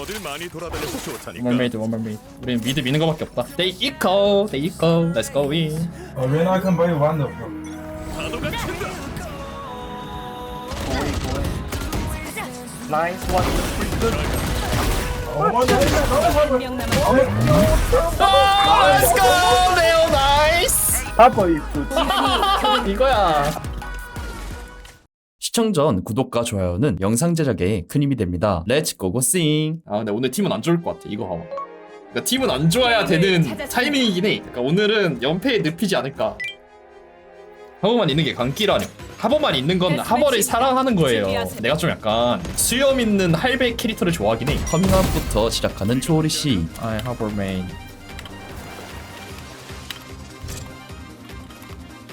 어딜 많이 돌아다녀서 좋다니까. 원mer메이드 원mer메이드 우리는 미드 미는 거밖에 없다 They equal They equal Let's go in Oh, we're not gonna buy one though, bro. 파도가 친다. Nice one. Oh, one, 한명 남았습니다. Let's go 레오 나이스 Papa is good. 이거야 시청 전 구독과 좋아요는 영상 제작에 큰 힘이 됩니다. 렛츠 고고 싱 아 근데 오늘 팀은 안 좋을 것 같아. 이거 봐봐. 그러니까 팀은 안 좋아야 되는 타이밍이긴 해. 그러니까 오늘은 연패에 늪이지 않을까. 하버만 있는 게 강기라뇨. 하버만 있는 건 하버를 사랑하는 거예요. 내가 좀 약간 수염 있는 할배 캐릭터를 좋아하긴 해. 커밍아웃부터 시작하는 초오리씨. 아이 하버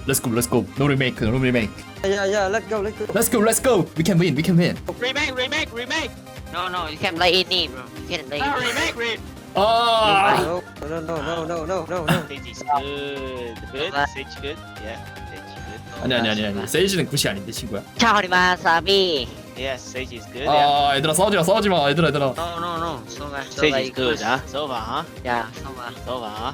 Let's go, let's go. No remake, no remake. Yeah, yeah, let's go, let's go. Let's go, let's go. We can win, we can win. Remake, remake, remake. No, no, you can't play any, bro. You can't play No, remake, remake. Ah! No, no, no, no, no, no, no, no. Sage is good. Good. Sage good. Yeah. Sage good. 아니 아니 아니 아니. 세이지는 굿이 아닌데 친구야. Sorry, Sabi. Yes, Sage is good. 아 얘들아 싸우지 마 싸우지 마 얘들아 얘들아. No, no, no. Sage is good? Yeah, so much. Sova, huh?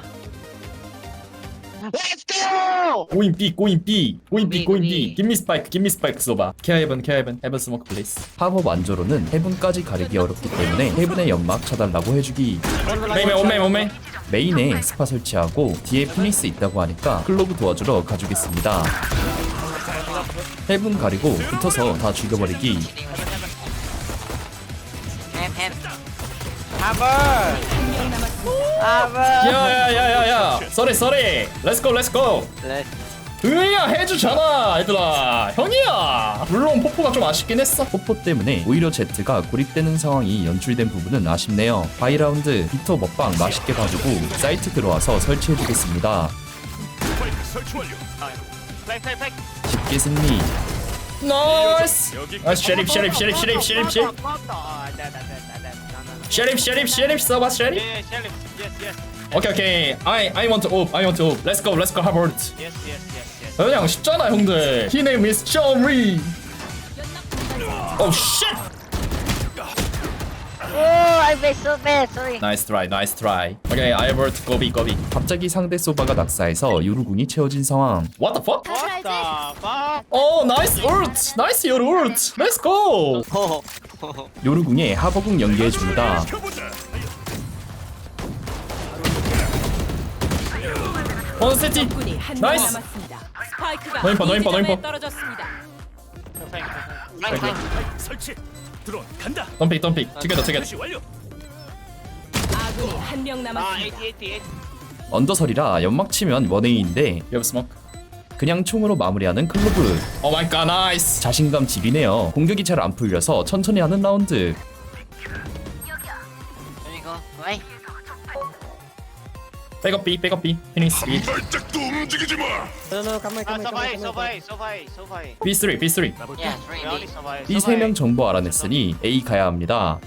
Let's go! Going B, going B, going B, B, going B. B. Give me spike, give me spike 쏘봐. 케어 헤븐, 케어 헤븐, 헤븐 스모크 플레이스. 하버 만조로는 헤븐까지 가리기 어렵기 때문에 헤븐의 연막 쳐달라고 해주기. 메인 오메 오메. 메인에 스파 설치하고 뒤에 피니스 있다고 하니까 클로브 도와주러 가주겠습니다. 헤븐 가리고 붙어서 다 죽여버리기. Ham, ham. 한명 남았습니다. 야야야야야. 쏘리 쏘리. 렛츠고 렛츠고 으야 해주잖아 얘들아. 형이야. 물론 포포가 좀 아쉽긴 했어. 포포 때문에 오히려 제트가 고립되는 상황이 연출된 부분은 아쉽네요. 바이라운드 빅터 먹방 맛있게 봐주고 사이트 들어와서 설치해주겠습니다. 스파이크 설치 완료. Play, play, play. 쉽게 승리 쉐립 쉐립 쉐립 쉐립 What the? Oh, that, that, that, that, that. No, no, no. 쉐립 쉐립 쉐립 써봐 쉐립 Yeah, yeah, Sheriff. Yes, yes. 오케이 오케이 I I want to op I want to op Let's go let's go 하버드 Yes, yes, yes, yes. 그냥 쉽잖아 형들 He name is Chomri Oh shit Oh, I made so bad. Sorry. 나이스 트라이 나이스 트라이 오케이 아이버트 고비 고비 갑자기 상대 소바가 낙사해서 요루궁이 채워진 상황 What the fuck? What the fuck? 오 나이스 울트 나이스 요루 울트 렛츠 고. 요루궁에 하버궁 연계해 줍니다 켜보자. 원세티 군이 한명 나이스. 남았습니다. 스파이크가 너 인파, 너 인파, 너 인파. B 지점에 떨어졌습니다. 스파이크 설치. 드론 간다. 덤픽 덤픽 투게더 설치 완료. 아군이 한명 남았습니다. 80, 88. 언더설이라 연막 치면 원웨이인데 여브 스모크 그냥 총으로 마무리하는 클로브 오 마이 갓 나이스 자신감 지리네요 공격이 잘 안 풀려서 천천히 하는 라운드 백업 B 백업 B 피닉스 B 발짝도 움직이지 마. No, no, come Ah, on, come on, come Sova, on, come Sova, on. Sova, Sova. B3 B3 Yeah, three We only D. Sova. B 3명 정보 알아냈으니 A 가야 합니다.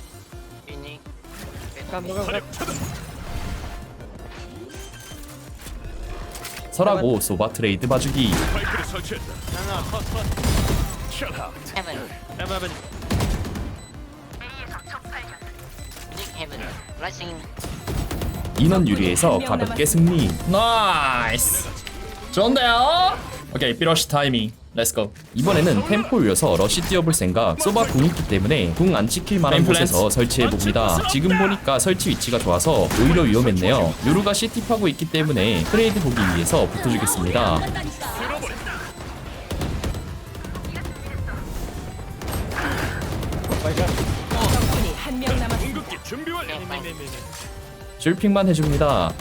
Come, come, come. 설하고 소바 트레이드 봐주기 스파이크를 설치했다. No, no, close, close. 샷아웃. Heaven. Heaven, heaven. Nick heaven. Blessing. 인원 유리에서 가볍게 승리. 나이스. 좋은데요? 오케이 삐러시 타이밍. 렛츠고 이번에는 템포 이어서 러시 뛰어볼 생각. 소바 궁 있기 때문에 궁안 찍힐 만한 곳에서 설치해 봅니다. 지금 보니까 설치 위치가 좋아서 오히려 위험했네요. 요루가 CT하고 있기 때문에 트레이드 보기 위해서 붙어주겠습니다. 적군이 한 명 남았습니다. 줄핑만 해줍니다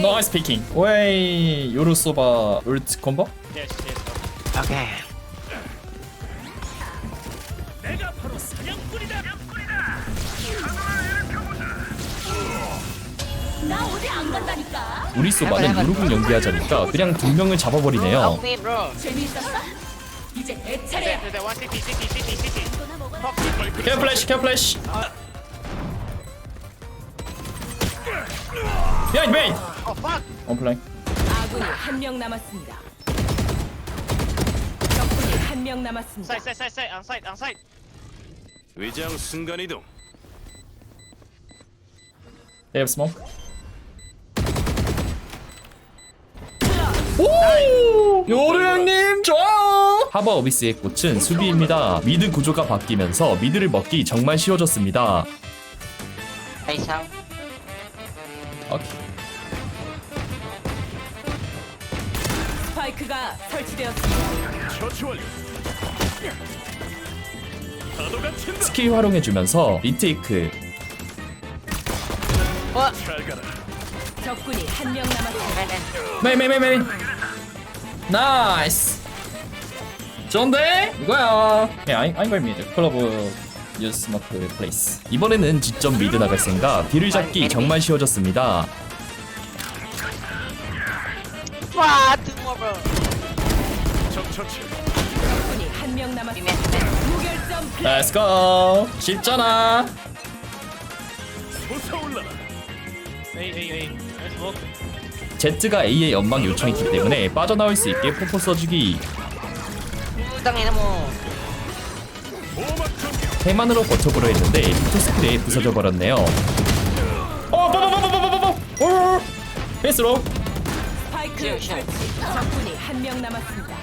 나이스 피킹 웨이 요루 소바 울트 콤보? Yes, yes. Okay. 내가 바로 사냥꾼이다. 나 어디 안 간다니까. 우리 소바는 요루궁 연기하자니까 그냥 두 명을 잡아버리네요 me, bro. 재미있었어? 이제 내 차례야. One city, city, city, city. 케어 플래시 케어 플래시 비 하인드 메인 Oh, fuck. 아군이 한 명 남았습니다. 적군이 한 명 남았습니다. Side, side, side, side. On side, on side. 위장 순간 이동. They have smoke. 오! 요루 형님 좋아요. 하버 어비스의 꽃은 수비입니다. 미드 구조가 바뀌면서 미드를 먹기 정말 쉬워졌습니다. Sao? 오케이. 스파이크가 설치되었습니다. 처치 완료. 파도가 친다. 스킬 활용해주면서 리테이크. 잘 가라. 적군이 한 명 남았습니다. 메이 메이 메이 메이. 나이스. 좋은데? 이거야. 예, 아잉 아잉 걸 미드. 클러브 유스 스마트 플레이스. 이번에는 직접 미드 나갈 생각. 뒤를 잡기 정말 쉬워졌습니다. 적 처치. 적군이 한 명 남았습니다. 무결점 플레이. Let's go. 쉽잖아. hey. Nice smoke. Z가 A의 연막 요청했기 때문에 빠져나올 수 있게 포포 써주기. Mo. 보호 대만으로 버텨보려 했는데 피토 스킬에 부서져 버렸네요. 어, 뽀뽀뽀뽀뽀뽀뽀. 오. 스파이크. 설치. 적군이 한 명 남았습니다.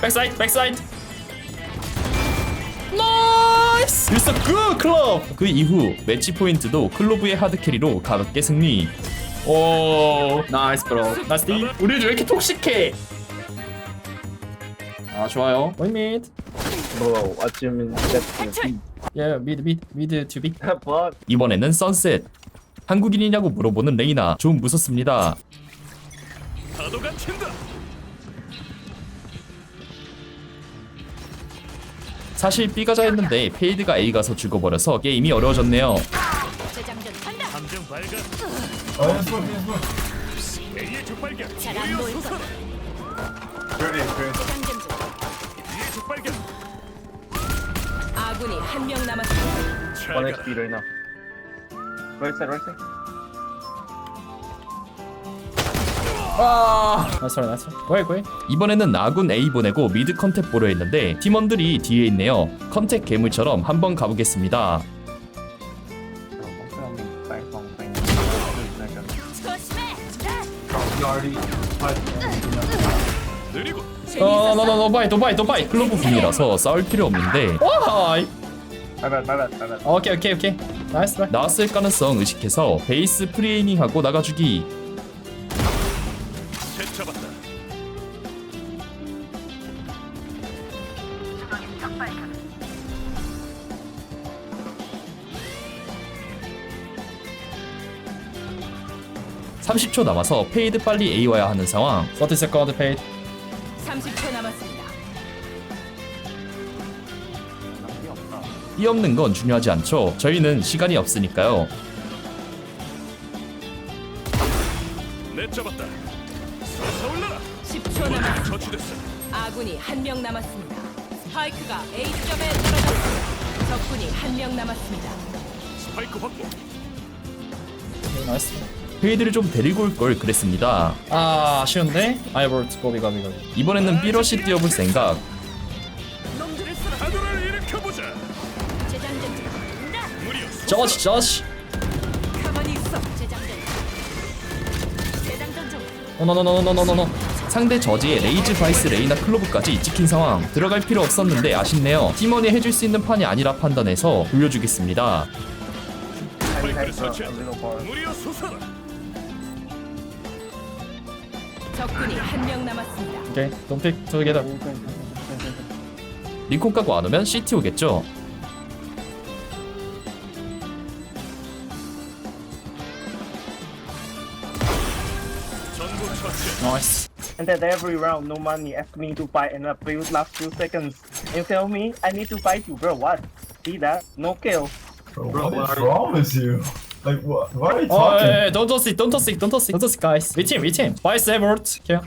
백사이드, 백사이드. 나이스. 일석 굿 클럽. 그 이후 매치 포인트도 클로브의 하드 캐리로 가볍게 승리. 오, 나이스 브로. 나이스 디. 우리 왜 이렇게 톡식해? 아 좋아요. 원 미드. 예, 미드 미드 미드 투비. What? 이번에는 선셋. 한국인이냐고 물어보는 레이나 좀 무섭습니다. 파도가 친다. 사실 B가 자였는데 페이드가 A 가서 죽어버려서 게임이 어려워졌네요. 재장전 한다. 함정 발견. Smoke, yeah, smoke. A의 적발견. 잘안. 재장전 중. 적발견. 아군이 한 명 남았습니다. 잘 One 가라. HP right now. Right side, right side. 아, 나이스 나이스. 고해 고해. 이번에는 아군 A 보내고 미드 컨택 보려 했는데 팀원들이 뒤에 있네요. 컨택 괴물처럼 한번 가보겠습니다. 조심해. You already fight. 느리고. 어, 너 너너 노바이 노바이 노바이 클로브 분이라서 싸울 필요 없는데. 와이. Bad, my bad. 오케이 오케이 오케이. 나이스 나이스. 나왔을 가능성 의식해서 베이스 프리에이닝하고 나가주기. 셋 잡았다. 삼 30초 남아서 페이드 빨리 A 와야 하는 상황. 30 세컨드 페이드. 30초 남았습니다. 이 없는 건 중요하지 않죠. 저희는 시간이 없으니까요. 넷 잡았다. 솟아올라라. 10초 남았습니다. 처치됐어. 아군이 한 명 남았습니다. 스파이크가 A 점에 떨어졌습니다. 적군이 한 명 남았습니다. 스파이크 확보. 나이스. 페이드를 좀 데리고 올 걸 그랬습니다. 아 아쉬운데? 아이볼트 고비 고비 고비. 이번에는 삐러시 뛰어볼 생각. 놈들을 쓰러 파도를 일으켜보자. 재장전 중. 간다. 무리여 솟- 저시 저시. 가만히 있어. 재장전. 재장전 중. 노노노노노노노. 상대 저지에 레이즈 바이스 레이나 클로브까지 찍힌 상황 들어갈 필요 없었는데 아쉽네요 팀원이 해줄 수 있는 판이 아니라 판단해서 돌려주겠습니다. 무리여 솟아라. 적군이 한 명 남았습니다. 오케이 돈픽 투게더 리콘 까고 안 오면 CT 오겠죠 전부 처치. 나이스 And then every round, no money, ask me to fight and I failed last few seconds. You tell me I need to fight you, bro. What? See that? No kill. Bro, what is wrong with you? Like, what? Why are you 어, talking? 예, 예, don't toss it, don't toss it, don't toss it, don't toss it, guys. We team, we team. 바이스 에버트. 오케이.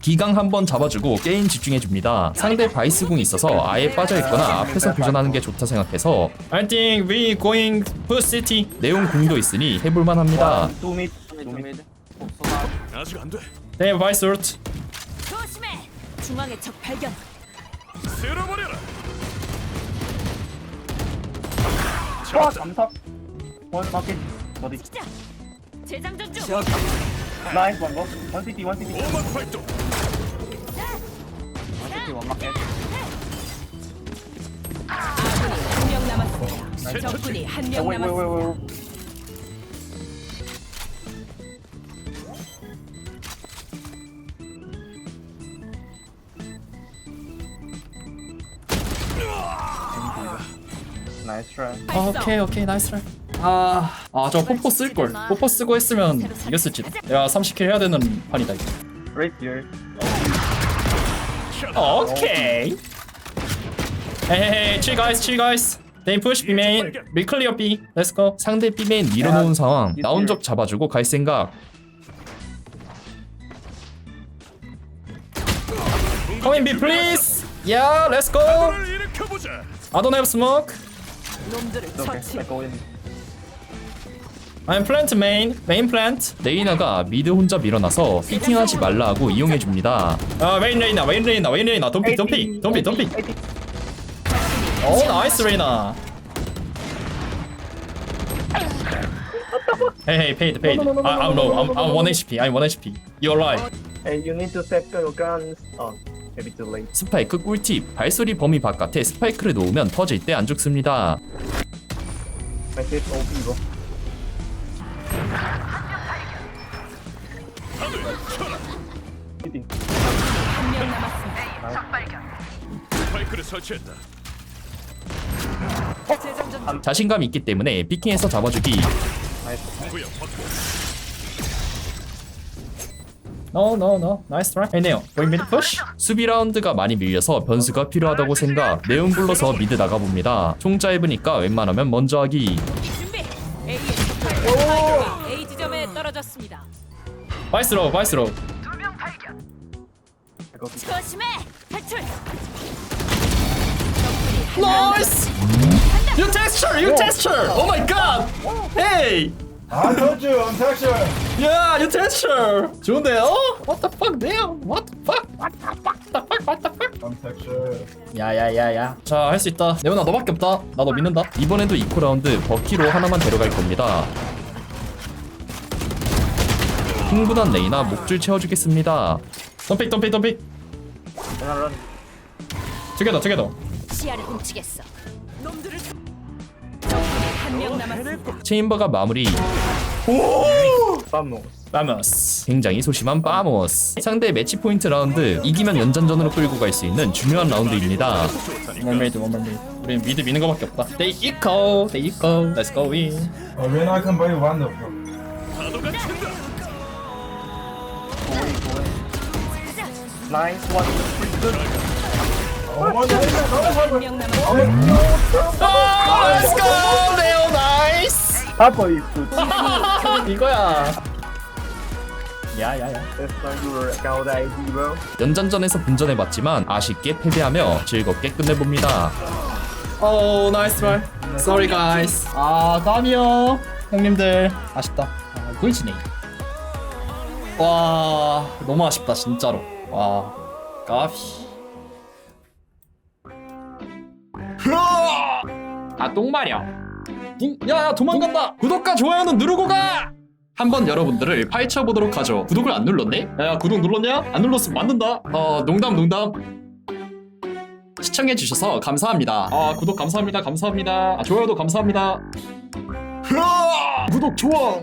기강 한 번 잡아주고 게임 집중해줍니다. 상대 바이스 궁이 있어서 아예 빠져있거나 앞에서 교전하는 게 좋다 생각해서 I think we going push city. 내용 궁도 있으니 해볼만 합니다. Two mid. 아직 안 돼. 네, 바이스 루트. 조심해. 중앙에 적 발견. 쓸어버려라. Oh, One bucket. Body. 재장전 중. Nice one, bro. One city, one city. 오막 활동. One city, one market. 아군이 한명 남았습니다. 적군이 한 Oh, 명 wait, wait, wait, 남았습니다. wait. Nice try. 오케이 오케이 나이스 트라이 아 아저 뽀뽀 쓸걸 뽀뽀 쓰고 했으면 이겼을지 야 30킬 해야 되는 판이다 이거 Right here. 오케이 헤헤헤 chill guys chill guys They push B main We clear B Let's go 상대 B main 밀어놓은 상황 나 혼적 잡아주고 갈 생각 Come in B please Yeah let's go 을 일으켜보자. I don't have smoke 놈들을. 처치. I go in. I'm plant main, main plant. 레이나가 미드 혼자 밀어나서 피팅하지 말라 하고 이용해 줍니다. 아 메인 레이나, 메인 레이나, 메인 레이나, 덤픽, 덤픽, 덤픽, 덤픽. 오 나이스 레이나. Hey hey paid paid. I, I'm low. I'm, I'm 1 HP. I'm 1 HP. You're right. Hey, you need to set your guns. Oh, maybe too late. 스파이크 꿀팁. 발소리 범위 바깥에 스파이크를 놓으면 터질 때 안 죽습니다. Message OP, bro. 한명 남았습니다. 스파이크를 설치했다. 중. 자신감 있기 때문에 피킹에서 잡아주기. 구역 확보. No, no, no. Nice try. Going mid push? 수비 라운드가 많이 밀려서 변수가 필요하다고 생각. 네온 불러서 미드 나가봅니다. 총 짧으니까 웬만하면 먼저 하기. 스파이크가 A 지점에 떨어졌습니다. 바이스로, 바이스로. 조심해. 탈출. Nice! You texture, you texture. Oh my god. Hey. I told you, I'm texture. Yeah, you texture. 좋은데요? What the fuck, Neo? What the fuck? What the fuck? The fuck? What the fuck? I'm texture. 야야야야. 자, 할 수 있다. 네오나 너밖에 없다. 나 너 믿는다. 이번에도 이코 라운드 버키로 하나만 데려갈 겁니다. 흥분한 레이나 목줄 채워주겠습니다. 덤픽 덤픽 덤픽. 시야를 훔치겠어. 놈들을 적군이 한명 남았습니다. 체인버가 마무리. 빠머스. 굉장히 소심한 빠머스. 상대 매치 포인트 라운드 이기면 연장전으로 끌고 갈 수 있는 중요한 라운드입니다. 원메이드 원메이드. 우린 미드 미는 거밖에 없다. They equal, they equal. Let's go in. Buy you one though, bro. Oh. Oh, let's go, Leo, nice. Papa is good. 이거야. 야야야. 연장전에서 분전해봤지만 아쉽게 패배하며 즐겁게 끝내봅니다. 오 나이스 발. Sorry guys. 아 까미요. 형님들 아쉽다. 아, 보이지네. 와 너무 아쉽다 진짜로. 와 까비. 아 똥마려. 야야 도망간다. 구독과 좋아요는 누르고 가. 한번 여러분들을 파헤쳐 보도록 하죠. 구독을 안 눌렀네? 야 구독 눌렀냐? 안 눌렀으면 만든다. 어 농담 농담. 시청해 주셔서 감사합니다. 아 구독 감사합니다. 감사합니다. 아, 좋아요도 감사합니다. 으아! 구독 좋아.